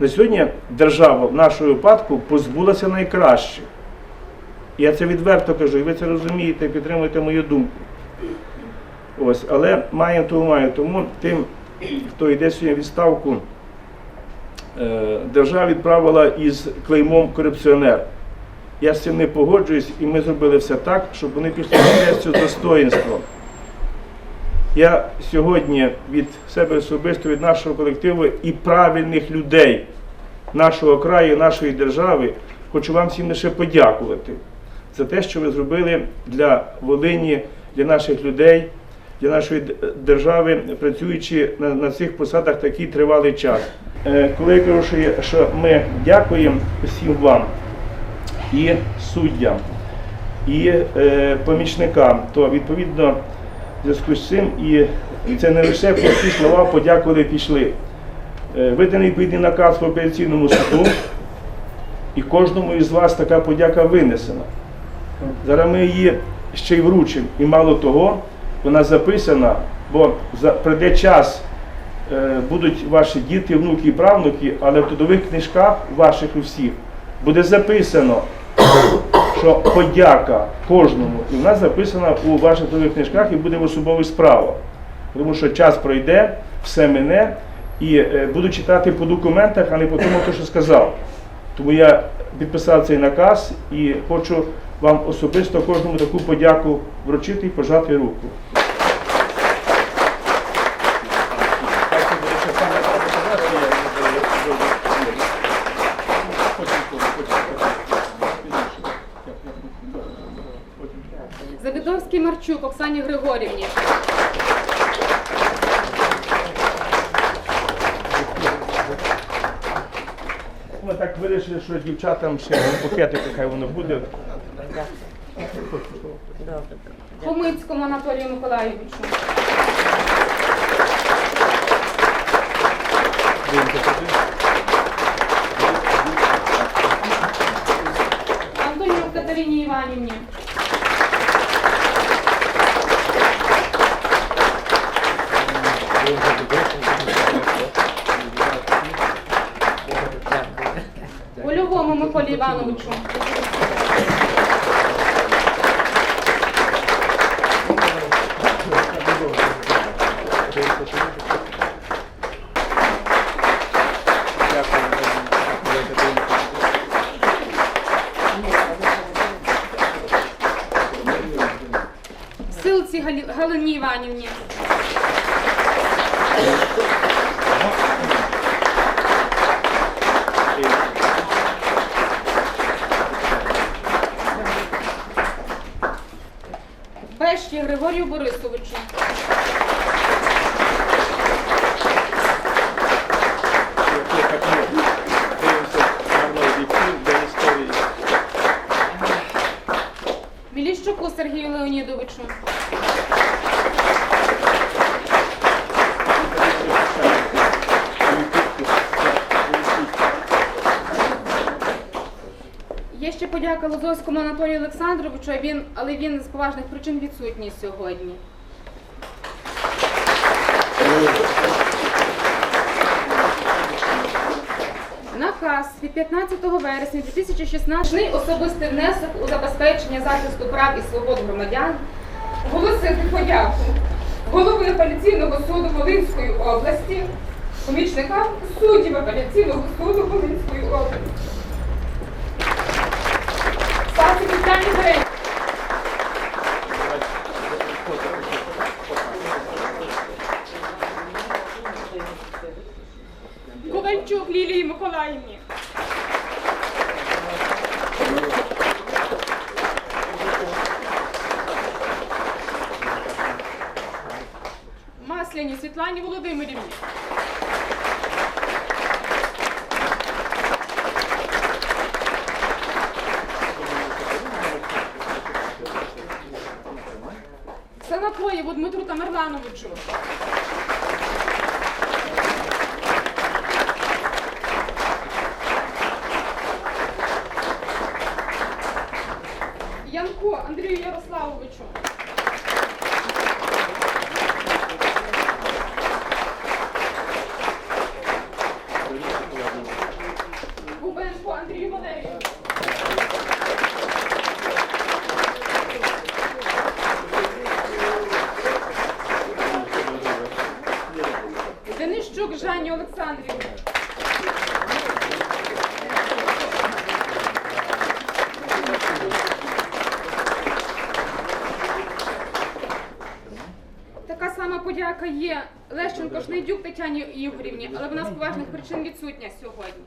На сьогодні держава в нашому випадку позбулася найкраще. Я це відверто кажу, і ви це розумієте, і підтримуєте мою думку. Ось, але маємо того маємо. Тому тим, хто йде сьогодні відставку, е, держава відправила із клеймом корупціонер. Я з цим не погоджуюсь, і ми зробили все так, щоб вони пішли з достоїнством. Я сьогодні від себе особисто, від нашого колективу і правильних людей нашого краю, нашої держави, хочу вам всім лише подякувати за те, що ви зробили для Волині, для наших людей, для нашої держави, працюючи на, на цих посадах такий тривалий час. Е, Коли я кажу, що, ми дякуємо всім вам і суддям, і е, помічникам, то відповідно в зв'язку з цим і це не лише прості слова подякували пішли. Е, Виданий відповідний наказ в апеляційному суду, і кожному із вас така подяка винесена. Зараз ми її ще й вручимо. І мало того, вона записана, бо прийде час, е, будуть ваші діти, внуки і правнуки, але в трудових книжках ваших у всіх буде записано, що подяка кожному, і вона записана у ваших трудових книжках і буде в особових справах. Тому що час пройде, все мине, і е, буду читати по документах, а не по тому, то, що сказав. Тому я підписав цей наказ і хочу вам особисто кожному таку подяку вручити і пожати руку. Завідовський Марчук Оксані Григорівні. Ми так вирішили, що дівчатам ще п'ятику хай воно буде. Хомицькому Анатолію Миколайовичу. Антонюк Катерині Іванівні. Польовому Миколі Івановичу. Силці Галині Іванівні. Бешті Григорію Борисовичу. Міліщуку Сергію Леонідовичу. Є ще подяка Лозовському Анатолію Олександровичу, він, але він з поважних причин відсутній сьогодні. Наказ від 15 вересня 2016 особистий внесок у забезпечення захисту прав і свобод громадян оголосити подяку голови апеляційного суду Волинської області, помічникам суддів апеляційного суду Волинської області. Миколаївні. Масляні Світлані Володимирівні. Санапоєву Дмитру Тамерлановичу. Кравчуку Андрію Ярославовичу. Бубенко Андрію Валерійовичу. Денищук Жанні Олександрівні. Подяка є Лещенко Шнайдюк Тетяні Ігорівні, але вона з поважних причин відсутня сьогодні.